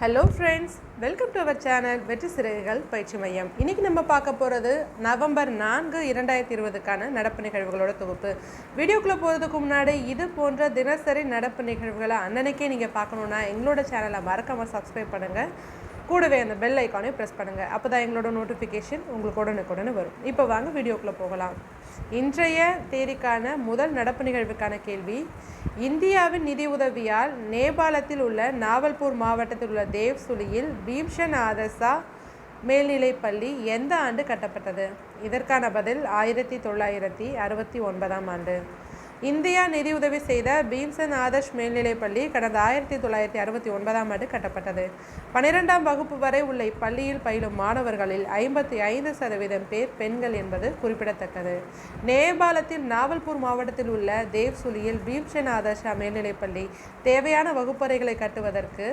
Hello friends welcome to our channel Vetri Siragugal பயிற்சி மையம் இன்றைக்கி நம்ம பார்க்க போகிறது நவம்பர் நான்கு இரண்டாயிரத்தி இருபதுக்கான நடப்பு நிகழ்வுகளோட தொகுப்பு. வீடியோக்குள்ளே போகிறதுக்கு முன்னாடி இது போன்ற தினசரி நடப்பு நிகழ்வுகளை அன்னன்னைக்கே நீங்கள் பார்க்கணுன்னா எங்களோட சேனலை மறக்காமல் சப்ஸ்கிரைப் பண்ணுங்கள் கூடவே அந்த பெல் ஐக்கானையும் ப்ரெஸ் பண்ணுங்கள் அப்போ தான் எங்களோட நோட்டிஃபிகேஷன் உங்களுக்கு உடனுக்குடனே வரும். இப்போ வாங்க வீடியோக்குள்ளே போகலாம். இன்றைய தேதிக்கான முதல் நடப்பு நிகழ்வுக்கான கேள்வி இந்தியாவின் நிதி உதவியால் நேபாளத்தில் உள்ள நாவல்பூர் மாவட்டத்தில் உள்ள தேவ்சுலியில் பீம்ஷன் ஆதர்சா மேல்நிலைப்பள்ளி எந்த ஆண்டு கட்டப்பட்டது? இதற்கான பதில் ஆயிரத்தி தொள்ளாயிரத்தி அறுபத்தி ஒன்பதாம் ஆண்டு. இந்தியா நிதியுதவி செய்த பீம்சன் ஆதர்ஷ் மேல்நிலைப்பள்ளி கடந்த ஆயிரத்தி தொள்ளாயிரத்தி அறுபத்தி ஒன்பதாம் ஆண்டு கட்டப்பட்டது. பனிரெண்டாம் வகுப்பு வரை உள்ள இப்பள்ளியில் பயிலும் மாணவர்களில் ஐம்பத்தி ஐந்து சதவீதம் பேர் பெண்கள் என்பது குறிப்பிடத்தக்கது. நேபாளத்தில் நாவல்பூர் மாவட்டத்தில் உள்ள தேவ்சுலியில் பீம்சன் ஆதர்ஷா மேல்நிலைப்பள்ளி தேவையான வகுப்பறைகளை கட்டுவதற்கு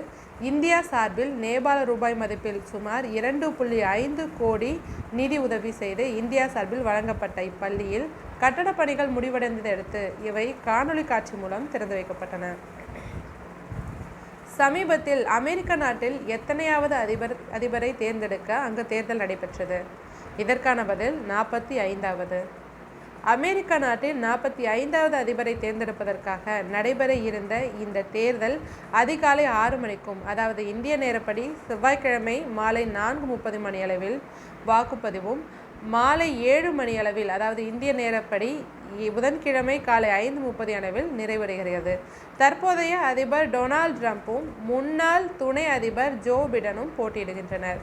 இந்தியா சார்பில் நேபாள ரூபாய் மதிப்பில் சுமார் இரண்டு புள்ளி ஐந்து கோடி நிதி உதவி செய்து இந்தியா சார்பில் வழங்கப்பட்ட இப்பள்ளியில் கட்டடப் பணிகள் முடிவடைந்ததை அடுத்து இவை காணொலி காட்சி மூலம் திறந்து வைக்கப்பட்டன. சமீபத்தில் அமெரிக்க நாட்டில் எத்தனையாவது அதிபர் அதிபரை தேர்ந்தெடுக்க அங்கு தேர்தல் நடைபெற்றது. இதற்கான பதில் நாற்பத்தி ஐந்தாவது அமெரிக்க நாட்டில் நாற்பத்தி ஐந்தாவது அதிபரை தேர்ந்தெடுப்பதற்காக நடைபெற இருந்த இந்த தேர்தல் அதிகாலை ஆறு மணிக்கும் அதாவது இந்திய நேரப்படி செவ்வாய்க்கிழமை மாலை நான்கு முப்பது மணி அளவில் வாக்குப்பதிவும் மாலை ஏழு மணி அளவில் அதாவது இந்திய நேரப்படி புதன்கிழமை காலை ஐந்து முப்பது அளவில் நிறைவடைகிறது. தற்போதைய அதிபர் டொனால்ட் ட்ரம்ப்பும் முன்னாள் துணை அதிபர் ஜோ பிடனும் போட்டியிடுகின்றனர்.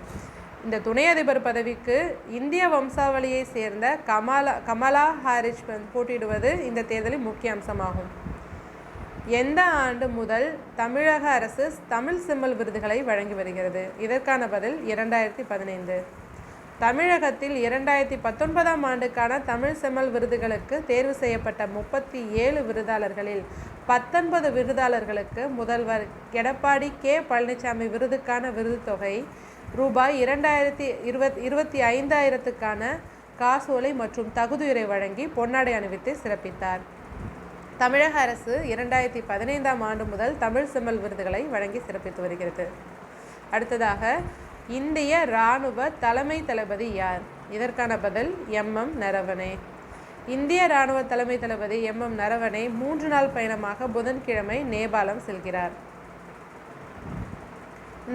இந்த துணை அதிபர் பதவிக்கு இந்திய வம்சாவளியை சேர்ந்த கமலா கமலா ஹாரிஸ் போட்டியிடுவது இந்த தேர்தலின் முக்கிய அம்சமாகும். எந்த ஆண்டு முதல் தமிழக அரசு தமிழ் சிம்மல் விருதுகளை வழங்கி வருகிறது? இதற்கான பதில் இரண்டாயிரத்தி பதினைந்து. தமிழகத்தில் இரண்டாயிரத்தி பத்தொன்பதாம் ஆண்டுக்கான தமிழ் செம்மல் விருதுகளுக்கு தேர்வு செய்யப்பட்ட முப்பத்தி ஏழு விருதாளர்களில் பத்தொன்பது விருதாளர்களுக்கு முதல்வர் எடப்பாடி கே. பழனிசாமி விருதுக்கான விருது தொகை ரூபாய் இரண்டாயிரத்தி இருபத் இருபத்தி ஐந்தாயிரத்துக்கான காசோலை மற்றும் தகுதியுரை வழங்கி பொன்னாடை அணிவித்து சிறப்பித்தார். தமிழக அரசு இரண்டாயிரத்தி பதினைந்தாம் ஆண்டு முதல் தமிழ் செம்மல் விருதுகளை வழங்கி சிறப்பித்து வருகிறது. அடுத்ததாக இந்திய இராணுவ தலைமை தளபதி யார்? இதற்கான பதில் எம். எம். நரவனே. இந்திய இராணுவ தலைமை தளபதி எம். எம். நரவனே மூன்று நாள் பயணமாக புதன்கிழமை நேபாளம் செல்கிறார்.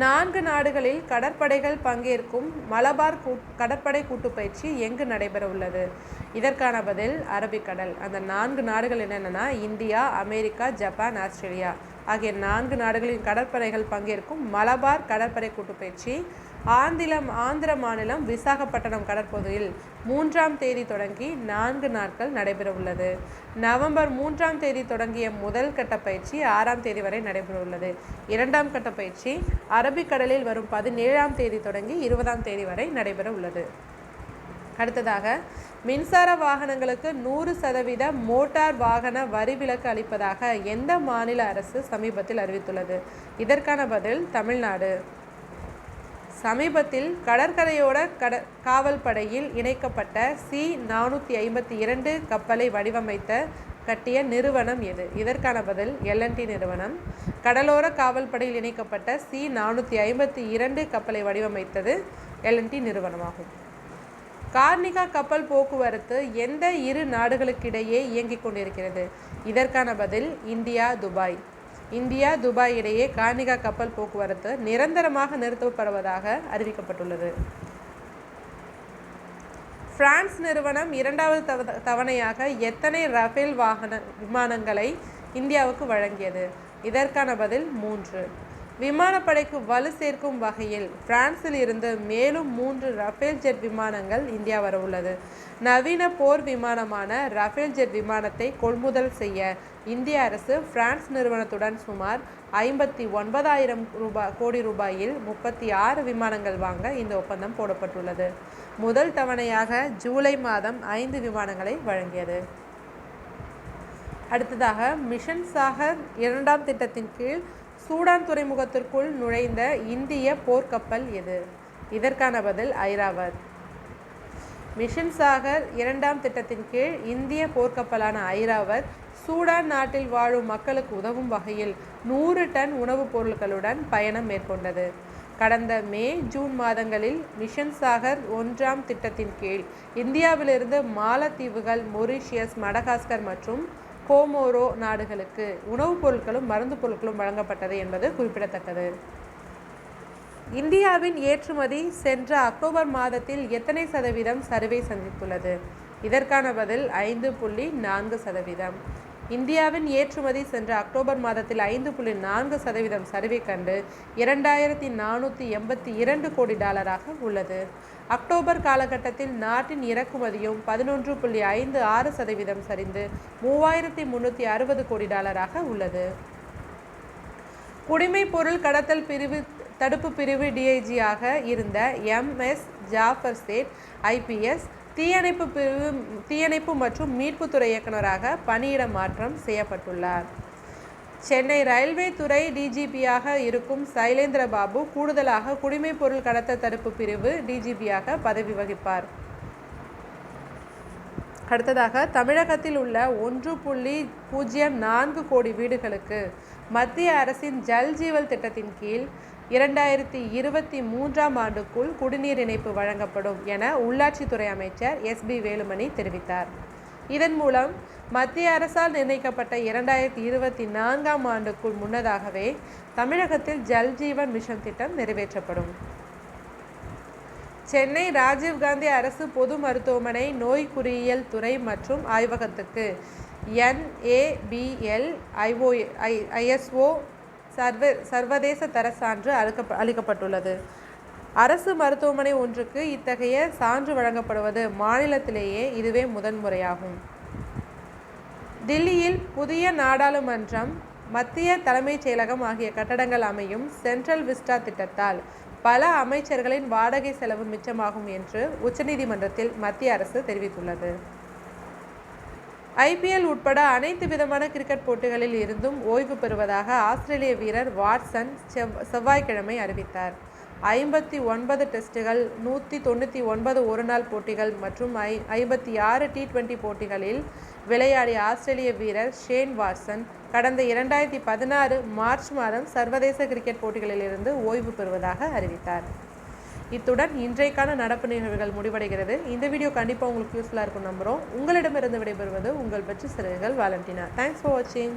நான்கு நாடுகளில் கடற்படைகள் பங்கேற்கும் மலபார் கடற்படை கூட்டுப்பயிற்சி எங்கு நடைபெற உள்ளது இதற்கான பதில் அரபிக்கடல். அந்த நான்கு நாடுகள் என்னென்னா இந்தியா அமெரிக்கா ஜப்பான் ஆஸ்திரேலியா. ஆகிய நான்கு நாடுகளின் கடற்படைகள் பங்கேற்கும் மலபார் கடற்படை கூட்டுப்பயிற்சி ஆந்திரம் ஆந்திர மாநிலம் விசாகப்பட்டினம் கடற்பகுதியில் மூன்றாம் தேதி தொடங்கி நான்கு நாட்கள் நடைபெறவுள்ளது. நவம்பர் மூன்றாம் தேதி தொடங்கிய முதல் கட்ட பயிற்சி ஆறாம் தேதி வரை நடைபெறவுள்ளது. இரண்டாம் கட்ட பயிற்சி அரபிக்கடலில் வரும் பதினேழாம் தேதி தொடங்கி இருபதாம் தேதி வரை நடைபெற உள்ளது அடுத்ததாக மின்சார வாகனங்களுக்கு நூறு சதவீத மோட்டார் வாகன வரி விலக்கு அளிப்பதாக எந்த மாநில அரசு சமீபத்தில் அறிவித்துள்ளது. இதற்கான பதில் தமிழ்நாடு. சமீபத்தில் கடற்கரையோட கட காவல் படையில் இணைக்கப்பட்ட சி நானூற்றி ஐம்பத்தி இரண்டு கப்பலை வடிவமைத்த கட்டிய நிறுவனம் எது? இதற்கான பதில் எல்என்டி நிறுவனம். கடலோர காவல் படையில் இணைக்கப்பட்ட சி நானூற்றி ஐம்பத்தி இரண்டு கப்பலை வடிவமைத்தது எல்என்டி நிறுவனமாகும். கார்னிகா கப்பல் போக்குவரத்து எந்த இரு நாடுகளுக்கிடையே இயங்கிக் கொண்டிருக்கிறது? இதற்கான பதில் இந்தியா துபாய். இந்தியா துபாய் இடையே கார்னிகா கப்பல் போக்குவரத்து நிரந்தரமாக நிறுத்தப்படுவதாக அறிவிக்கப்பட்டுள்ளது. பிரான்ஸ் நிறுவனம் இரண்டாவது தவ தவணையாக எத்தனை ரஃபேல் வாகன விமானங்களை இந்தியாவுக்கு வழங்கியது? இதற்கான பதில் மூன்று. விமானப்படைக்கு வலு சேர்க்கும் வகையில் பிரான்சில் இருந்து மேலும் மூன்று ரஃபேல் ஜெட் விமானங்கள் இந்தியா வர உள்ளது. நவீன போர் விமானமான ரஃபேல் ஜெட் விமானத்தை கொள்முதல் செய்ய இந்திய அரசு பிரான்ஸ் நிறுவனத்துடன் சுமார் ஐம்பத்தி ஒன்பதாயிரம் ரூபாய் கோடி ரூபாயில் முப்பத்தி ஆறு விமானங்கள் வாங்க இந்த ஒப்பந்தம் போடப்பட்டுள்ளது. முதல் தவணையாக ஜூலை மாதம் ஐந்து விமானங்களை வழங்கியது. அடுத்ததாக மிஷன் சாகர் இரண்டாம் திட்டத்தின் கீழ் சூடான் துறைமுகத்திற்குள் நுழைந்த இந்திய போர்க்கப்பல் எது? இதற்கான பதில் ஐராவத். மிஷன் சாகர் இரண்டாம் திட்டத்தின் கீழ் இந்திய போர்க்கப்பலான ஐராவத் சூடான் நாட்டில் வாழும் மக்களுக்கு உதவும் வகையில் நூறு டன் உணவுப் பொருட்களுடன் பயணம் மேற்கொண்டது. கடந்த மே ஜூன் மாதங்களில் மிஷன் சாகர் ஒன்றாம் திட்டத்தின் கீழ் இந்தியாவிலிருந்து மாலத்தீவுகள் மொரீஷியஸ் மடகாஸ்கர் மற்றும் கோமோரோ நாடுகளுக்கு உணவுப் பொருட்களும் மருந்து பொருட்களும் வழங்கப்பட்டது என்பது குறிப்பிடத்தக்கது. இந்தியாவின் ஏற்றுமதி சென்ற அக்டோபர் மாதத்தில் எத்தனை சதவீதம் சரிவை சந்தித்துள்ளது? இதற்கான பதில் ஐந்து புள்ளி நான்கு சதவீதம். இந்தியாவின் ஏற்றுமதி சென்ற அக்டோபர் மாதத்தில் ஐந்து புள்ளி நான்கு சதவீதம் சரிவை கண்டு இரண்டாயிரத்தி நானூற்றி எண்பத்தி இரண்டு கோடி டாலராக உள்ளது. அக்டோபர் காலகட்டத்தில் நாட்டின் இறக்குமதியும் பதினொன்று புள்ளி ஐந்து ஆறு சதவீதம் சரிந்து மூவாயிரத்தி முன்னூற்றி அறுபது கோடி டாலராக உள்ளது. குடிமை பொருள் கடத்தல் பிரிவு தடுப்பு பிரிவு டிஐஜியாக இருந்த M S Jaffer Sait IPS தீயணைப்பு பிரிவு தீயணைப்பு மற்றும் மீட்புத்துறை இயக்குநராக பணியிட மாற்றம் செய்யப்பட்டுள்ளார். சென்னை ரயில்வே துறை டிஜிபியாக இருக்கும் சைலேந்திர பாபு கூடுதலாக குடிமைப் பொருள் கடத்தல் தடுப்பு பிரிவு டிஜிபியாக பதவி வகிப்பார். அடுத்ததாக தமிழகத்தில் உள்ள ஒன்று புள்ளி பூஜ்ஜியம் நான்கு கோடி வீடுகளுக்கு மத்திய அரசின் ஜல் ஜீவல் திட்டத்தின் கீழ் இரண்டாயிரத்தி இருபத்தி மூன்றாம் ஆண்டுக்குள் குடிநீர் இணைப்பு வழங்கப்படும் என உள்ளாட்சித்துறை அமைச்சர் எஸ் பி வேலுமணி தெரிவித்தார். இதன் மூலம் மத்திய அரசால் நிர்ணயிக்கப்பட்ட இரண்டாயிரத்தி இருபத்தி நான்காம் ஆண்டுக்குள் முன்னதாகவே தமிழகத்தில் ஜல் ஜீவன் மிஷன் திட்டம் நிறைவேற்றப்படும். சென்னை ராஜீவ்காந்தி அரசு பொது மருத்துவமனை நோய் குறியியல் துறை மற்றும் ஆய்வகத்துக்கு என்ஏபிஎல் ஐஓ ஐ ஐஎஸ்ஓ சர்வ சர்வதேச தர சான்று அளிக்க அளிக்கப்பட்டுள்ளது. அரசு மருத்துவமனை ஒன்றுக்கு இத்தகைய சான்று வழங்கப்படுவது மாநிலத்திலேயே இதுவே முதன்முறையாகும் தில்லியில் புதிய நாடாளுமன்றம் மத்திய தலைமைச் செயலகம் ஆகிய கட்டடங்கள் அமையும் சென்ட்ரல் விஸ்டா திட்டத்தால் பல அமைச்சர்களின் வாடகை செலவு மிச்சமாகும் என்று உச்சநீதிமன்றத்தில் மத்திய அரசு தெரிவித்துள்ளது. ஐபிஎல் உட்பட அனைத்து விதமான கிரிக்கெட் போட்டிகளில் இருந்தும் ஓய்வு பெறுவதாக ஆஸ்திரேலிய வீரர் வாட்சன் செவ் செவ்வாய்க்கிழமை அறிவித்தார். ஐம்பத்தி ஒன்பது டெஸ்ட்டுகள் நூற்றி தொண்ணூற்றி ஒன்பது ஒருநாள் போட்டிகள் மற்றும் ஐ ஐம்பத்தி ஆறு டி டுவெண்ட்டி போட்டிகளில் விளையாடிய ஆஸ்திரேலிய வீரர் ஷேன் வாட்சன் கடந்த இரண்டாயிரத்தி பதினாறு மார்ச் மாதம் சர்வதேச கிரிக்கெட் போட்டிகளிலிருந்து ஓய்வு பெறுவதாக அறிவித்தார். இத்துடன் இன்றைக்கான நடப்பு நிகழ்வுகள் முடிவடைகிறது. இந்த வீடியோ கண்டிப்பாக உங்களுக்கு யூஸ்ஃபுல்லாக இருக்கும் நம்புகிறோம் உங்களிடமிருந்து விடைபெறுவது உங்கள் பற்றி சிறுகள் வாலண்டினா. தேங்க்ஸ் ஃபார் வாட்சிங்